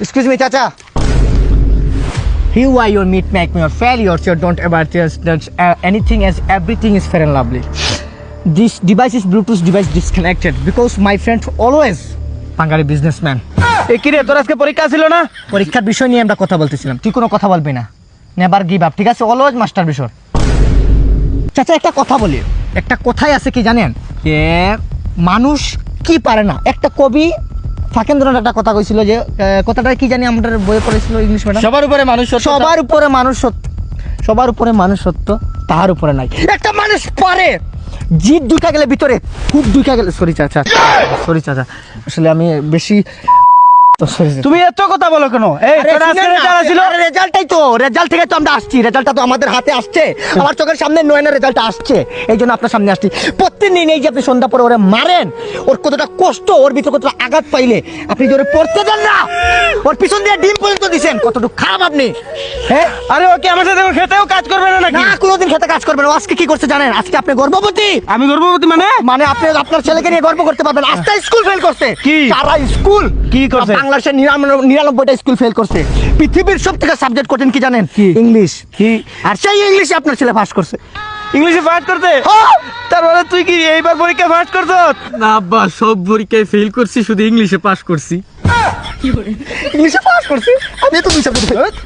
Excuse me, Chacha. You are your meat make me your failure. So don't ever just that uh, anything as everything is fair and lovely. This device is Bluetooth device disconnected because my friend always businessman. এ কি রে তোর আজকে পরীক্ষা ছিল না পরীক্ষার বিষয় নিয়ে আমরা কথা বলতেছিলাম তুই কোনো কথা বলবি না নেবার গিভ আপ ঠিক আছে অলওয়েজ মাস্টার বিষয় চাচা একটা কথা বলি একটা কথাই আছে কি জানেন যে মানুষ কি পারে না একটা কবি ফাঁকেন্দ্রনাথ একটা কথা কইছিল যে কথাটা কি জানি আমাদের বইয়ে পড়েছিল ইংলিশ ম্যাডাম? সবার উপরে মানুষ সবার উপরে মানুষ সত্য সবার উপরে মানুষ সত্য তাহার উপরে নাই। একটা মানুষ পারে জিদ দুইটা গেলে ভিতরে খুব দুইটা গেলে সরি চাচা। সরি চাচা। আসলে আমি বেশি। তুমি এত কথা বলো কেন? এই আরে তোর আজকে শুনেন না, রেজাল্ট ছিল রেজাল্টটাই তো রেজাল্ট থেকে তো আমরা আসছি রেজাল্টটা তো আমাদের হাতে আসছে। আমার চোখের সামনে নয়নের রেজাল্ট আসছে এই জন্য আপনার সামনে আসছি। প্রত্যেকদিন এই যে আপনি সন্ধ্যা পরে ওরে মারেন ওর কতটা কষ্ট ওর ভিতরে কতটা আঘাত পাইলে আপনি জোরে পড়তে দেন না ওর পিছন দিয়ে ডিম পর্যন্ত দিছেন কতটুকু খারাপ আপনি। হ্যাঁ আরে ওকে আমার সাথে খেতেও কাজ করবে না নাকি? না কোনোদিন খেতে কাজ করবেন ও আজকে কি করছে জানেন? আজকে আপনি গর্ভবতী। আমি গর্ভবতী মানে? মানে আপনি আপনার ছেলেকে নিয়ে গর্ব করতে পারবেন আজকে স্কুল ফেল করছে। কি? সারা স্কুল। কি করছে? বাংলাদেশের নিরানব্বই- নিরানব্বইটা স্কুল ফেল করছে। পৃথিবীর সব থেকে সাবজেক্ট কঠিন কি জানেন? কি? ইংলিশ কি? আর সেই ইংলিশে আপনার ছেলে পাস করছে। ইংলিশে পাস করতে তারপরে তুই কি এইবার পরীক্ষা পাস করছ? না আব্বা সব পরীক্ষায় ফেল করছি শুধু ইংলিশে পাস করছি। ইংলিশে পাস করছি? আমি তো দুই সাবজেক্ট